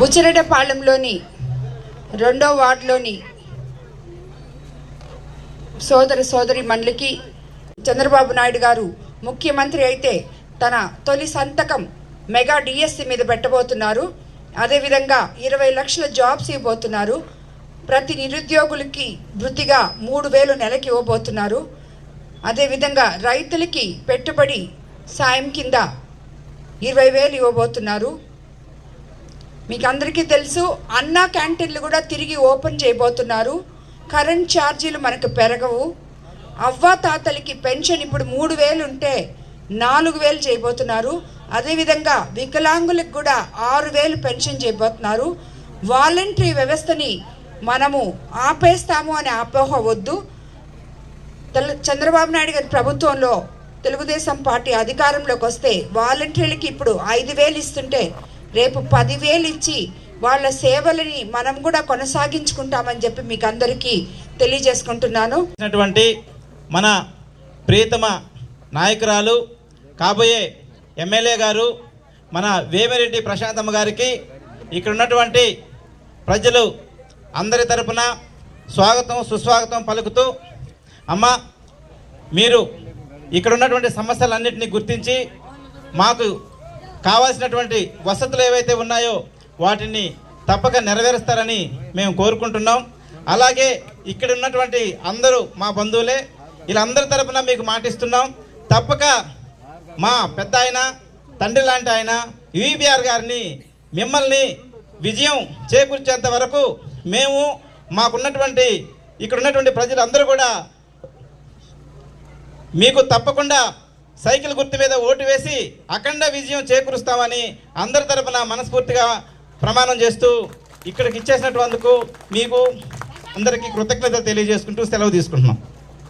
బుచ్చిరెడ్డపాళెంలోని రెండో వార్డులోని సోదర సోదరి మండలికి చంద్రబాబు నాయుడు గారు ముఖ్యమంత్రి అయితే తన తొలి సంతకం మెగా డిఎస్సి మీద పెట్టబోతున్నారు. అదేవిధంగా ఇరవై లక్షల జాబ్స్ ఇవ్వబోతున్నారు. ప్రతి నిరుద్యోగులకి వృత్తిగా మూడు వేలు నెలకి ఇవ్వబోతున్నారు. అదేవిధంగా రైతులకి పెట్టుబడి సాయం కింద ఇరవై వేలు ఇవ్వబోతున్నారు. మీకు అందరికీ తెలుసు అన్నా క్యాంటీన్లు కూడా తిరిగి ఓపెన్ చేయబోతున్నారు. కరెంట్ ఛార్జీలు మనకు పెరగవు. అవ్వ తాతలకి పెన్షన్ ఇప్పుడు మూడు వేలు ఉంటే నాలుగు వేలు చేయబోతున్నారు. అదేవిధంగా వికలాంగులకు కూడా ఆరు వేలు పెన్షన్ చేయబోతున్నారు. వాలంటరీ వ్యవస్థని మనము ఆపేస్తాము అనే అపోహ వద్దు చంద్రబాబు నాయుడు గారి ప్రభుత్వంలో తెలుగుదేశం పార్టీ అధికారంలోకి వస్తే వాలంటీర్లకి ఇప్పుడు ఐదు వేలు ఇస్తుంటే రేపు పదివేలు ఇచ్చి వాళ్ళ సేవలని మనం కూడా కొనసాగించుకుంటామని చెప్పి మీకు అందరికీ తెలియజేసుకుంటున్నాను. మన ప్రియతమ నాయకురాలు కాబోయే ఎమ్మెల్యే గారు మన వేమిరెడ్డి ప్రశాంతమ్మ గారికి ఇక్కడ ఉన్నటువంటి ప్రజలు అందరి తరపున స్వాగతం సుస్వాగతం పలుకుతూ అమ్మ మీరు ఇక్కడ ఉన్నటువంటి సమస్యలన్నింటినీ గుర్తించి మాకు కావాల్సినటువంటి వసతులు ఏవైతే ఉన్నాయో వాటిని తప్పక నెరవేరుస్తారని మేము కోరుకుంటున్నాం. అలాగే ఇక్కడ ఉన్నటువంటి అందరూ మా బంధువులే వీళ్ళందరి తరపున మీకు మాటిస్తున్నాం. తప్పక మా పెద్ద ఆయన తండ్రి లాంటి ఆయన యూబీఆర్ గారిని మిమ్మల్ని విజయం చేకూర్చేంత వరకు మేము మాకున్నటువంటి ఇక్కడ ఉన్నటువంటి ప్రజలందరూ కూడా మీకు తప్పకుండా సైకిల్ గుర్తు మీద ఓటు వేసి అఖండ విజయం చేకూరుస్తామని అందరి తరపున మనస్ఫూర్తిగా ప్రమాణం చేస్తూ ఇక్కడికి ఇచ్చేసినటువంటి మీకు అందరికీ కృతజ్ఞత తెలియజేసుకుంటూ సెలవు తీసుకుంటున్నాం.